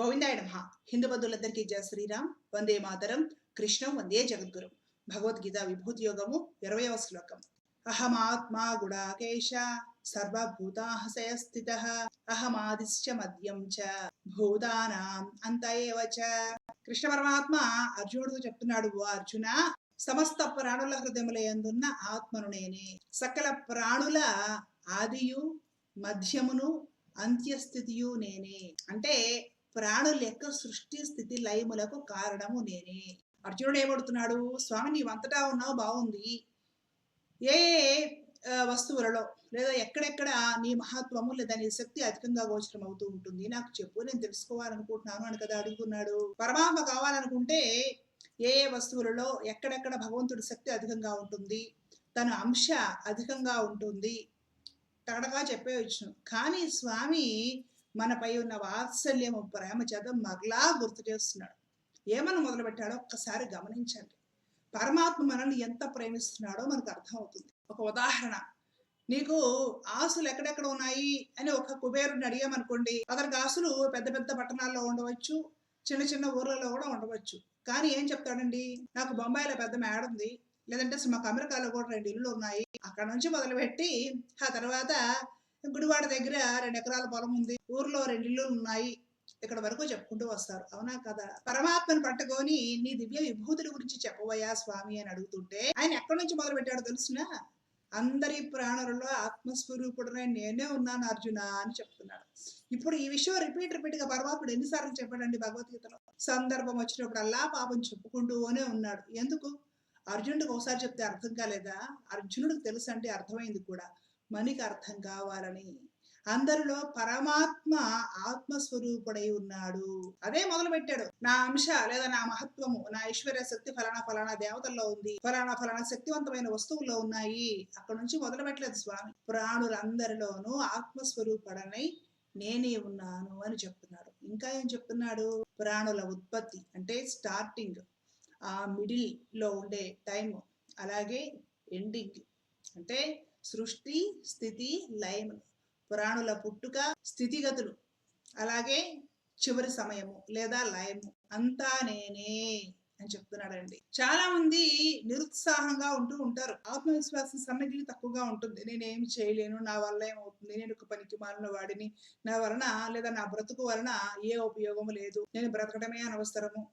గోవిందాయ నమ హిందూ బంధువులందరికీ జయ శ్రీరామ్. వందే మాతరం. కృష్ణం. వందే జగద్గురు. భగవద్గీత విభూతి యోగము ఇరవయవ శ్లోకం. అహమాత్మా గుడాకేశ సర్వభూతాహశయ స్థిత అహమాదిశ్చ మద్యం చ భూతానాం అంత చ. కృష్ణ పరమాత్మ అర్జునుడితో చెప్తున్నాడు ఓ అర్జున సమస్త ప్రాణుల హృదయముల ఎందున్న ఆత్మను నేనే. సకల ప్రాణుల ఆదియు మధ్యమును అంత్యస్థితియు నేనే. అంటే ప్రాణుల యొక్క సృష్టి స్థితి లయములకు కారణము నేనే. అర్జునుడు ఏమడుతున్నాడు స్వామి నీవంతటా ఉన్నావు బాగుంది ఏ ఏ వస్తువులలో లేదా ఎక్కడెక్కడ నీ మహత్వము లేదా నీ శక్తి అధికంగా గోచరం అవుతూ ఉంటుంది. నాకు చెప్పు నేను తెలుసుకోవాలనుకుంటున్నాను అని కదా అడుగుతున్నాడు. పరమాత్మ కావాలనుకుంటే ఏ ఏ వస్తువులలో ఎక్కడెక్కడ భగవంతుడి శక్తి అధికంగా ఉంటుంది? తన అంశ అధికంగా ఉంటుంది. తగడగా చెప్పేయచ్చు. కానీ స్వామి మనపై ఉన్న వాత్సల్యము ప్రేమ చేత మరలా గుర్తు చేస్తున్నాడు. ఏమని మొదలుపెట్టాడో ఒక్కసారి గమనించండి. పరమాత్మ మనల్ని ఎంత ప్రేమిస్తున్నాడో మనకు అర్థమవుతుంది. ఒక ఉదాహరణ నీకు ఆశలు ఎక్కడెక్కడ ఉన్నాయి అని ఒక కుబేరుని అడిగామనుకోండి అతనికి ఆశలు పెద్ద పెద్ద పట్టణాల్లో ఉండవచ్చు చిన్న చిన్న ఊర్లలో కూడా ఉండవచ్చు. కానీ ఏం చెప్తాడండి? నాకు బొంబాయిలో పెద్ద మేడ ఉంది లేదంటే మాకు అమెరికాలో కూడా రెండు ఇల్లు ఉన్నాయి అక్కడ నుంచి మొదలుపెట్టి ఆ తర్వాత గుడివాడ దగ్గర రెండు ఎకరాల పొలం ఉంది. ఊర్లో రెండు ఇల్లులు ఉన్నాయి. ఇక్కడ వరకు చెప్పుకుంటూ వస్తారు. అవునా కదా? పరమాత్మను పట్టుకొని నీ దివ్య విభూతుల గురించి చెప్పవయ్యా స్వామి అని అడుగుతుంటే ఆయన ఎక్కడి నుంచి మొదలు పెట్టాడో తెలుసునా? అందరి ప్రాణులలో ఆత్మస్వరూపుడునే నేనే ఉన్నాను అర్జున అని చెప్తున్నాడు. ఇప్పుడు ఈ విషయం రిపీట్ రిపీట్గా పరమాత్ముడు ఎన్నిసార్లు చెప్పాడండి భగవద్గీతలో? సందర్భం వచ్చినప్పుడల్లా పాపం చెప్పుకుంటూనే ఉన్నాడు. ఎందుకు? అర్జునుడికి ఒకసారి చెప్తే అర్థం కాలేదా? అర్జునుడికి తెలుసు అంటే అర్థమైంది కూడా. మనకి అర్థం కావాలని. అందరిలో పరమాత్మ ఆత్మస్వరూపుడై ఉన్నాడు. అదే మొదలు పెట్టాడు నా అంశ లేదా నా మహత్వము నా ఐశ్వర్య శక్తి ఫలానా ఫలానా దేవతల్లో ఉంది ఫలానా ఫలానా శక్తివంతమైన వస్తువుల్లో ఉన్నాయి. అక్కడ నుంచి మొదలు పెట్టలేదు స్వామి. ప్రాణులందరిలోనూ ఆత్మస్వరూపుడనై నేనే ఉన్నాను అని చెప్తున్నాడు. ఇంకా ఏం చెప్తున్నాడు? ప్రాణుల ఉత్పత్తి అంటే స్టార్టింగ్ ఆ మిడిల్లో ఉండే టైం అలాగే ఎండింగ్. అంటే సృష్టి స్థితి లయములు ప్రాణుల పుట్టుక స్థితిగతులు. అలాగే చివరి సమయము లేదా లయము. అంతా నేనే అని చెప్తున్నాడండి. చాలా మంది నిరుత్సాహంగా ఉంటూ ఉంటారు. ఆత్మవిశ్వాసం సన్నగిలి తక్కువగా ఉంటుంది. నేనేం చేయలేను నా వల్ల ఏమవుతుంది? నేను ఒక పనికి మాలిన వాడిని. నా వలన లేదా నా బ్రతుకు వలన ఏ ఉపయోగము లేదు. నేను బ్రతకడమే అనవసరము.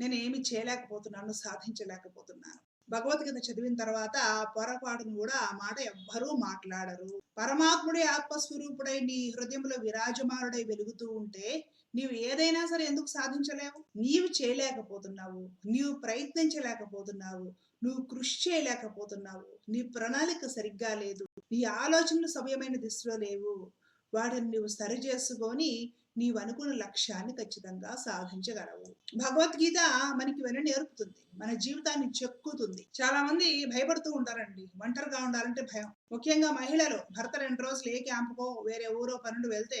నేను ఏమి చేయలేకపోతున్నాను సాధించలేకపోతున్నాను. భగవద్గీత చదివిన తర్వాత పొరపాటును కూడా ఆ మాట ఎవ్వరూ మాట్లాడరు. పరమాత్ముడే ఆత్మస్వరూపుడై నీ హృదయంలో విరాజమానుడై వెలుగుతూ ఉంటే నీవు ఏదైనా సరే ఎందుకు సాధించలేవు? నీవు చేయలేకపోతున్నావు. నీవు ప్రయత్నించలేకపోతున్నావు. నువ్వు కృషి చేయలేకపోతున్నావు. నీ ప్రణాళిక సరిగ్గా లేదు. నీ ఆలోచనలు సమయమైన దిశలో లేవు. వాటిని నువ్వు సరి చేసుకొని నీవు అనుకున్న లక్ష్యాన్ని ఖచ్చితంగా సాధించగలవు. భగవద్గీత మనకి ఇవన్నీ నేర్పుతుంది. మన జీవితాన్ని చెక్కుతుంది. చాలా మంది భయపడుతూ ఉంటారండి. ఒంటరిగా ఉండాలంటే భయం. ముఖ్యంగా మహిళలు. భర్త రెండు రోజులు ఏ క్యాంపుకో వేరే ఊరో పనులు వెళ్తే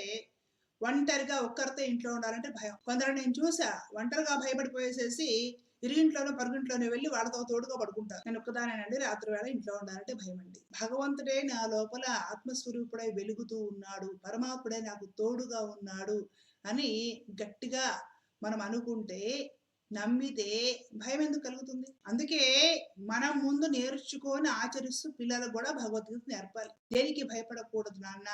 ఒంటరిగా ఒక్కరితో ఇంట్లో ఉండాలంటే భయం. కొందరు నేను చూసా ఒంటరిగా భయపడిపోయేసేసి ఇరుగింట్లోనో పరుగుంట్లోనే వెళ్ళి వాళ్ళతో తోడుగా పడుకుంటారు నేను ఒక్కదానేనండి రాత్రి వేళ ఇంట్లో ఉండాలంటే భయం అండి. భగవంతుడే నా లోపల ఆత్మస్వరూపుడై వెలుగుతూ ఉన్నాడు. పరమాత్ముడే నాకు తోడుగా ఉన్నాడు అని గట్టిగా మనం అనుకుంటే నమ్మితే భయం ఎందుకు కలుగుతుంది? అందుకే మనం ముందు నేర్చుకొని ఆచరిస్తూ పిల్లలకు కూడా భగవద్గీత నేర్పాలి. దేనికి భయపడకూడదు నాన్న?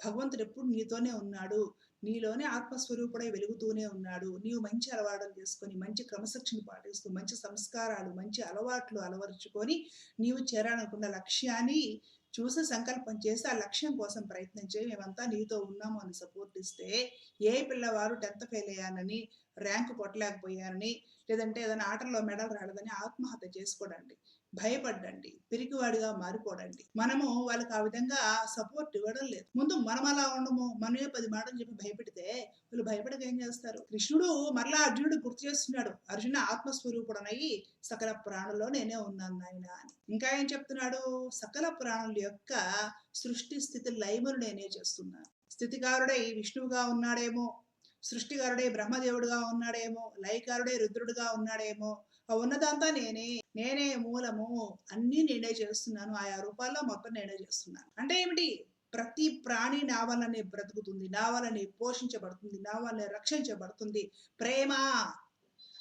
భగవంతుడు ఎప్పుడు నీతోనే ఉన్నాడు. నీలోనే ఆత్మస్వరూపుడై వెలుగుతూనే ఉన్నాడు. నీవు మంచి అలవాట్లు చేసుకొని మంచి క్రమశిక్షణ పాటిస్తూ మంచి సంస్కారాలు మంచి అలవాట్లు అలవరుచుకొని నీవు చేరాలనుకున్న లక్ష్యాన్ని చూసి సంకల్పం చేసి ఆ లక్ష్యం కోసం ప్రయత్నం చేయి. మేమంతా నీతో ఉన్నాము అని సపోర్ట్ ఇస్తే ఏ పిల్లవారు టెన్త్ ఫెయిల్ అయ్యానని ర్యాంకు కొట్టలేకపోయానని లేదంటే ఏదైనా ఆటల్లో మెడల్ రాలేదని ఆత్మహత్య చేసుకోడండి భయపడ్డండి పిరికివాడిగా మారిపోడండి. మనము వాళ్ళకి ఆ విధంగా సపోర్ట్ ఇవ్వడం లేదు. ముందు మనం అలా ఉండము మనమే పది మాటలు చెప్పి భయపెడితే వీళ్ళు భయపడక ఏం చేస్తారు? కృష్ణుడు మరలా అర్జునుడు గుర్తు చేస్తున్నాడు. అర్జున ఆత్మస్వరూపుడనయ్యి సకల ప్రాణుల్లో నేనే ఉన్నాను నాయన అని. ఇంకా ఏం చెప్తున్నాడు? సకల ప్రాణుల యొక్క సృష్టి స్థితి లయములు నేనే చేస్తున్నాను స్థితికారుడై విష్ణువుగా ఉన్నాడేమో సృష్టికారుడే బ్రహ్మదేవుడుగా ఉన్నాడేమో లయకారుడే రుద్రుడుగా ఉన్నాడేమో ఉన్నదంతా నేనే నేనే మూలము అన్నీ నేనే చేస్తున్నాను. ఆయా రూపాల్లో మొత్తం నేనే చేస్తున్నాను. అంటే ఏమిటి? ప్రతి ప్రాణి నా వల్లనే బ్రతుకుతుంది నా వల్లనే పోషించబడుతుంది నా వల్లనే రక్షించబడుతుంది. ప్రేమ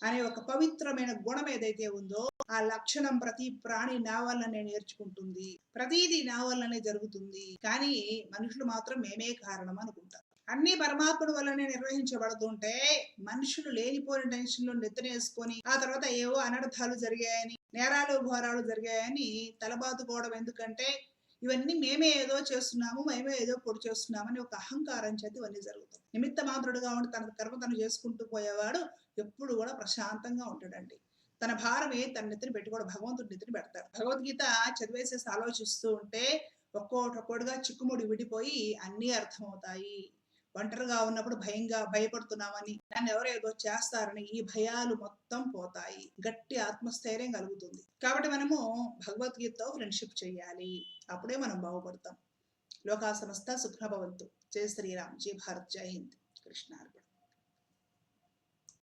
అనే ఒక పవిత్రమైన గుణం ఏదైతే ఉందో ఆ లక్షణం ప్రతి ప్రాణి నా వల్లనే నేర్చుకుంటుంది. ప్రతిదీ నా వల్లనే జరుగుతుంది. కానీ మనుషులు మాత్రం మేమే కారణం అనుకుంటారు అన్ని పరమాత్ముడు వల్లనే నిర్వహించబడుతుంటే మనుషులు లేనిపోయిన టెన్షన్లో నెత్తనేసుకొని ఆ తర్వాత ఏవో అనర్థాలు జరిగాయని నేరాలు ఘోరాలు జరిగాయని తలబాదుకోవడం ఎందుకంటే ఇవన్నీ మేమే ఏదో చేస్తున్నాము మేమే ఏదో పొడి చేస్తున్నాము అని ఒక అహంకారం చేత ఇవన్నీ జరుగుతాయి నిమిత్త మాత్రుడుగా ఉండి తన కర్మ తను చేసుకుంటూ పోయేవాడు ఎప్పుడు కూడా ప్రశాంతంగా ఉంటాడండి. తన భారమే తన నిద్ర పెట్టుకోవడం భగవంతుడి నిద్ర పెడతాడు. భగవద్గీత చదివేసేసి ఆలోచిస్తూ ఉంటే ఒక్కోటి ఒక్కోటిగా చిక్కుముడి విడిపోయి అన్నీ అర్థమవుతాయి. ఒంటరిగా ఉన్నప్పుడు భయంగా భయపడుతున్నామని నన్ను ఎవరో ఏదో చేస్తారని ఈ భయాలు మొత్తం పోతాయి. గట్టి ఆత్మస్థైర్యం కలుగుతుంది. కాబట్టి మనము భగవద్గీతతో ఫ్రెండ్షిప్ చేయాలి. అప్పుడే మనం బాగుపడతాం. లోకా సమస్త సుఖ్నభవంతు జై శ్రీరామ్. జై భారత్. జై హింద్. కృష్ణ